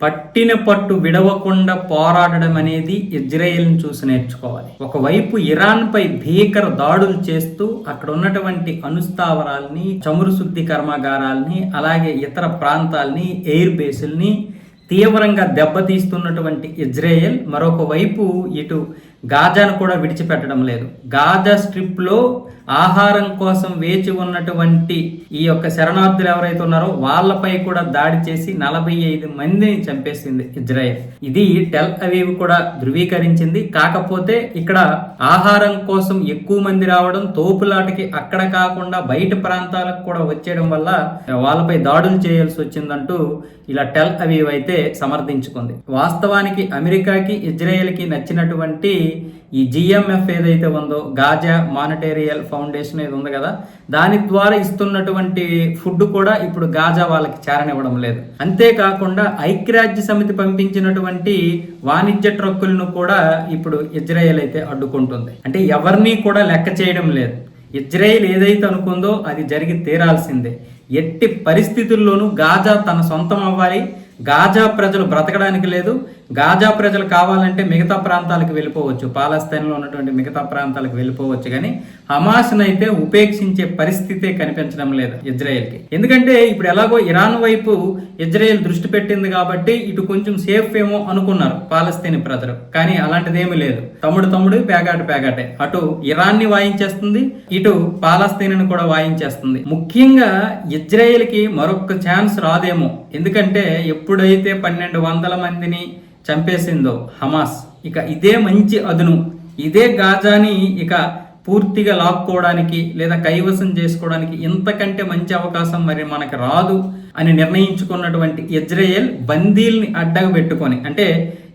పట్టిన పట్టు విడవకుండా పోరాడడం అనేది ఇజ్రాయెల్ని చూసి నేర్చుకోవాలి. ఒకవైపు ఇరాన్పై భీకర దాడులు చేస్తూ అక్కడ ఉన్నటువంటి అనుస్థావరాల్ని చమురు శుద్ధి కర్మాగారాల్ని అలాగే ఇతర ప్రాంతాల్ని ఎయిర్ బేసుల్ని తీవ్రంగా దెబ్బతీస్తున్నటువంటి ఇజ్రాయెల్ మరొక వైపు ఇటు గాజాను కూడా విడిచిపెట్టడం లేదు. గాజా స్ట్రిప్లో ఆహారం కోసం వేచి ఉన్నటువంటి ఈ యొక్క శరణార్థులు ఎవరైతే ఉన్నారో వాళ్ళపై కూడా దాడి చేసి నలభై ఐదు మందిని చంపేసింది ఇజ్రాయెల్. ఇది టెల్ అవీవ్ కూడా ధృవీకరించింది. కాకపోతే ఇక్కడ ఆహారం కోసం ఎక్కువ మంది రావడం తోపులాటకి అక్కడ కాకుండా బయట ప్రాంతాలకు కూడా వచ్చేయడం వల్ల వాళ్ళపై దాడులు చేయాల్సి వచ్చిందంటూ ఇలా టెల్ అవీవ్ అయితే సమర్థించుకుంది. వాస్తవానికి అమెరికాకి ఇజ్రాయెల్కి నచ్చినటువంటి ఈ జిఎంఎఫ్ ఏదైతే ఉందో గాజా మానిటేరియల్ ఫౌండేషన్ ఏది ఉంది కదా దాని ద్వారా ఇస్తున్నటువంటి ఫుడ్ కూడా ఇప్పుడు గాజా వాళ్ళకి చేరనివ్వడం లేదు. అంతేకాకుండా ఐక్యరాజ్య సమితి పంపించినటువంటి వాణిజ్య ట్రక్కులను కూడా ఇప్పుడు ఇజ్రాయెల్ అయితే అడ్డుకుంటుంది. అంటే ఎవరిని కూడా లెక్క చేయడం లేదు. ఇజ్రాయెల్ ఏదైతే అనుకుందో అది జరిగి తీరాల్సిందే. ఎట్టి పరిస్థితుల్లోనూ గాజా తన సొంతం అవ్వాలి. గాజా ప్రజలు బ్రతకడానికి లేదు. గాజా ప్రజలు కావాలంటే మిగతా ప్రాంతాలకు వెళ్ళిపోవచ్చు. పాలస్తీన్లో ఉన్నటువంటి మిగతా ప్రాంతాలకు వెళ్ళిపోవచ్చు కానీ హమాస్నైతే ఉపేక్షించే పరిస్థితే కనిపించడం లేదు ఇజ్రాయెల్కి. ఎందుకంటే ఇప్పుడు ఎలాగో ఇరాన్ వైపు ఇజ్రాయెల్ దృష్టి పెట్టింది కాబట్టి ఇటు కొంచెం సేఫ్ ఏమో అనుకున్నారు పాలస్తీన్ ప్రజలు. కానీ అలాంటిదేమీ లేదు. తమ్ముడు తమ్ముడు పేగాట పేగాటే. అటు ఇరాన్ని వాయించేస్తుంది ఇటు పాలస్తీన్ కూడా వాయించేస్తుంది. ముఖ్యంగా ఇజ్రాయెల్కి మరొక ఛాన్స్ రాదేమో. ఎందుకంటే ఎప్పుడైతే పన్నెండు వందల మందిని చంపేసిందో హమాస్ ఇక ఇదే మంచి అదును. ఇదే గాజాని ఇక పూర్తిగా లాక్కోవడానికి లేదా కైవసం చేసుకోవడానికి ఇంతకంటే మంచి అవకాశం మరి మనకు రాదు అని నిర్ణయించుకున్నటువంటి ఇజ్రాయెల్ బందీల్ని అడ్డగా పెట్టుకొని అంటే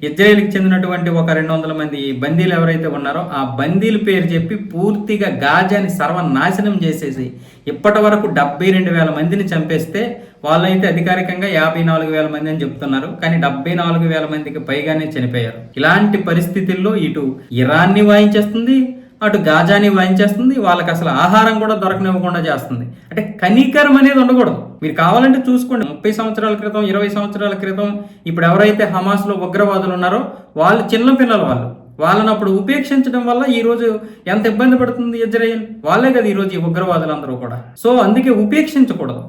ఇజ్రాయెల్కి చెందినటువంటి ఒక రెండు వందల మంది బందీలు ఎవరైతే ఉన్నారో ఆ బందీల పేరు చెప్పి పూర్తిగా గాజాని సర్వనాశనం చేసేసి ఇప్పటి వరకు డెబ్బై రెండు వేల మందిని చంపేస్తే వాళ్ళైతే అధికారికంగా యాభై నాలుగు వేల మంది అని చెప్తున్నారు. కానీ డెబ్బై నాలుగు వేల మందికి పైగానే చనిపోయారు. ఇలాంటి పరిస్థితుల్లో ఇటు ఇరాన్ని వాయించేస్తుంది అటు గాజాని వాయించేస్తుంది వాళ్ళకి అసలు ఆహారం కూడా దొరకనివ్వకుండా చేస్తుంది. అంటే కనీకరం అనేది ఉండకూడదు. మీరు కావాలంటే చూసుకోండి. ముప్పై సంవత్సరాల క్రితం ఇరవై సంవత్సరాల క్రితం ఇప్పుడు ఎవరైతే హమాస్లో ఉగ్రవాదులు ఉన్నారో వాళ్ళు చిన్న పిల్లలు వాళ్ళు. వాళ్ళని అప్పుడు ఉపేక్షించడం వల్ల ఈరోజు ఎంత ఇబ్బంది పడుతుంది ఇజ్రాయెల్ వాళ్ళే కదా ఈ రోజు ఈ ఉగ్రవాదులందరూ కూడా. సో అందుకే ఉపేక్షించకూడదు.